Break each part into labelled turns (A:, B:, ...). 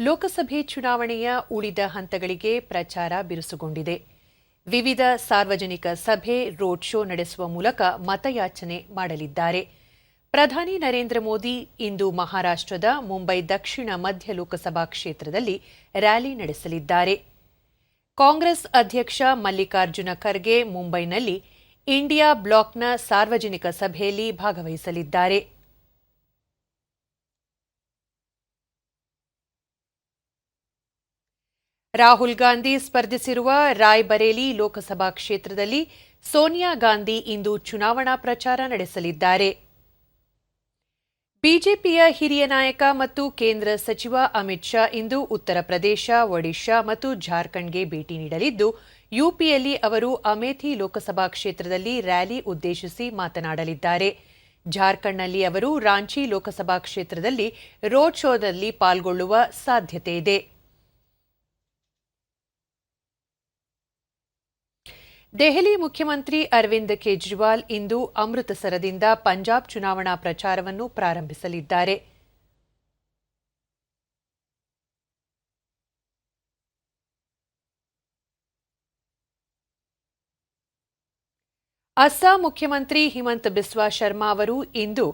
A: ಲೋಕಸಭೆ ಚುನಾವಣೆಯ ಉಳಿದ ಹಂತಗಳಿಗೆ ಪ್ರಚಾರ ಬಿರುಸುಗೊಂಡಿದೆ. ವಿವಿಧ ಸಾರ್ವಜನಿಕ ಸಭೆ, ರೋಡ್ ಶೋ ನಡೆಸುವ ಮೂಲಕ ಮತಯಾಚನೆ ಮಾಡಲಿದ್ದಾರೆ. ಪ್ರಧಾನಿ ನರೇಂದ್ರ ಮೋದಿ ಇಂದು ಮಹಾರಾಷ್ಟ್ರದ ಮುಂಬೈ ದಕ್ಷಿಣ ಮಧ್ಯ ಲೋಕಸಭಾ ಕ್ಷೇತ್ರದಲ್ಲಿ ರ್ಯಾಲಿ ನಡೆಸಲಿದ್ದಾರೆ. ಕಾಂಗ್ರೆಸ್ ಅಧ್ಯಕ್ಷ ಮಲ್ಲಿಕಾರ್ಜುನ ಖರ್ಗೆ ಮುಂಬೈನಲ್ಲಿ ಇಂಡಿಯಾ ಬ್ಲಾಕ್ನ ಸಾರ್ವಜನಿಕ ಸಭೆಯಲ್ಲಿ ಭಾಗವಹಿಸಲಿದ್ದಾರೆ. ರಾಹುಲ್ ಗಾಂಧಿ ಸ್ಪರ್ಧಿಸಿರುವ ರಾಯ್ಬರೇಲಿ ಲೋಕಸಭಾ ಕ್ಷೇತ್ರದಲ್ಲಿ ಸೋನಿಯಾ ಗಾಂಧಿ ಇಂದು ಚುನಾವಣಾ ಪ್ರಚಾರ ನಡೆಸಲಿದ್ದಾರೆ. ಬಿಜೆಪಿಯ ಹಿರಿಯ ನಾಯಕ ಮತ್ತು ಕೇಂದ್ರ ಸಚಿವ ಅಮಿತ್ ಶಾ ಇಂದು ಉತ್ತರ ಪ್ರದೇಶ, ಒಡಿಶಾ ಮತ್ತು ಜಾರ್ಖಂಡ್ಗೆ ಭೇಟಿ ನೀಡಲಿದ್ದು, ಯುಪಿಯಲ್ಲಿ ಅವರು ಅಮೇಥಿ ಲೋಕಸಭಾ ಕ್ಷೇತ್ರದಲ್ಲಿ ರ್ಯಾಲಿ ಉದ್ದೇಶಿಸಿ ಮಾತನಾಡಲಿದ್ದಾರೆ. ಜಾರ್ಖಂಡ್ನಲ್ಲಿ ಅವರು ರಾಂಚಿ ಲೋಕಸಭಾ ಕ್ಷೇತ್ರದಲ್ಲಿ ರೋಡ್ ಶೋದಲ್ಲಿ ಪಾಲ್ಗೊಳ್ಳುವ ಸಾಧ್ಯತೆಯಿದೆ ದೆಹಲಿ ಮುಖ್ಯಮಂತ್ರಿ ಅರವಿಂದ್ ಕೇಜ್ರಿವಾಲ್ ಇಂದು ಅಮೃತಸರದಿಂದ ಪಂಜಾಬ್ ಚುನಾವಣಾ ಪ್ರಚಾರವನ್ನು ಪ್ರಾರಂಭಿಸಲಿದ್ದಾರೆ. ಅಸ್ಸಾಂ ಮುಖ್ಯಮಂತ್ರಿ ಹಿಮಂತ್ ಬಿಸ್ವಾ ಶರ್ಮಾ ಅವರು ಇಂದು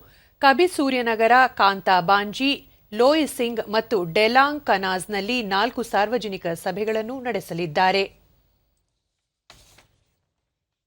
A: ಕಬಿಸೂರ್ಯನಗರ ಕಾಂತಾಬಾಂಜಿ ಲೋಯಿಸಿಂಗ್ ಮತ್ತು ಡೆಲಾಂಗ್ ಕನಾಜ್ನಲ್ಲಿ ನಾಲ್ಕು ಸಾರ್ವಜನಿಕ ಸಭೆಗಳನ್ನು ನಡೆಸಲಿದ್ದಾರೆ.